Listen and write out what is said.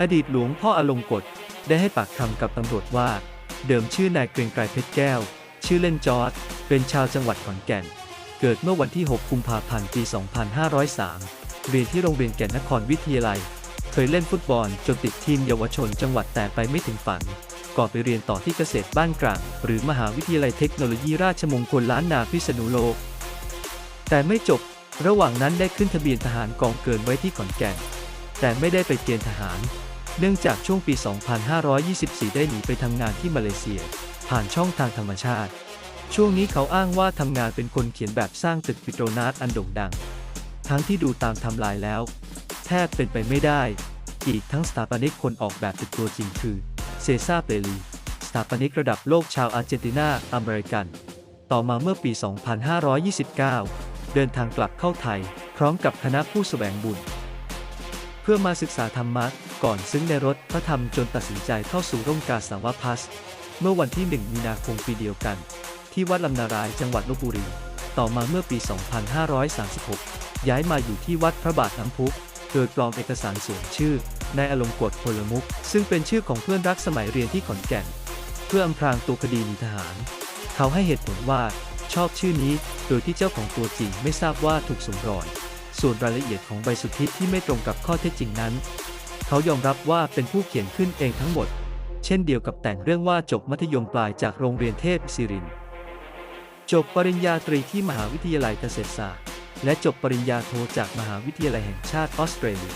อดีตหลวงพ่ออลงกฎได้ให้ปากคำกับตำรวจว่า เดิมชื่อนายเกรียงไกรเพชรแก้ว ชื่อเล่นจอร์ดเป็นชาวจังหวัดขอนแก่น เกิดเมื่อวันที่ 6 กุมภาพันธ์ ปี 2503 เรียนที่โรงเรียนแก่นนครวิทยาลัย เคยเล่นฟุตบอลจนติดทีมเยาวชนจังหวัดแต่ไปไม่ถึงฝัน ก่อนไปเรียนต่อที่เกษตรบ้านกลาง หรือมหาวิทยาลัยเทคโนโลยีราชมงคลล้านนาพิษณุโลก แต่ไม่จบ ระหว่างนั้นได้ขึ้นทะเบียนทหารกองเกินไว้ที่ขอนแก่น แต่ไม่ได้ไปเกณฑ์ทหาร เนื่องจากช่วงปี 2524 ได้หนีไปทำงานที่มาเลเซีย ผ่านช่องทางธรรมชาติ ช่วงนี้เขาอ้างว่าทำงานเป็นคนเขียนแบบสร้างตึกปิโตรนาสอันโด่งดัง ทั้งที่ดูตามทำลายแล้ว แทบเป็นไปไม่ได้ อีกทั้งสถาปนิกคนออกแบบตึกตัวจริงคือเซซาเปรีสถาปนิกระดับโลกชาวอาร์เจนตินาอเมริกัน ต่อมาเมื่อปี 2529 เดินทางกลับเข้าไทย พร้อมกับคณะผู้แสวงบุญ เพื่อมาศึกษาธรรมะ ก่อนซึ้งในรถพระธรรมจนตัดสินใจเข้าสู่ร่มกาสาวพัส เมื่อวันที่ 1 มีนาคมปีเดียวกัน ที่วัดลำนารายจังหวัดลบบุรี ต่อมาเมื่อปี 2536 ย้ายมาอยู่ที่วัดพระบาทน้ำพุโดยปลอมเอกสารสวมชื่อนายอลงกฎพลมุก ซึ่งเป็นชื่อของเพื่อนรักสมัยเรียนที่ขอนแก่น เพื่ออำพรางตัวคดีหนีทหาร เขาให้เหตุผลว่าชอบชื่อนี้ โดยที่เจ้าของตัวจริงไม่ทราบว่าถูกสวมรอย ส่วนรายละเอียดของใบสุทธิที่ไม่ตรงกับข้อเท็จจริงนั้น เขายอมรับว่าเป็นผู้เขียนขึ้นเองทั้งหมด เช่นเดียวกับแต่งเรื่องว่าจบมัธยมปลายจากโรงเรียนเทพศิริน จบปริญญาตรีที่มหาวิทยาลัยเกษตรศาสตร์ และจบปริญญาโทจากมหาวิทยาลัยแห่งชาติออสเตรเลีย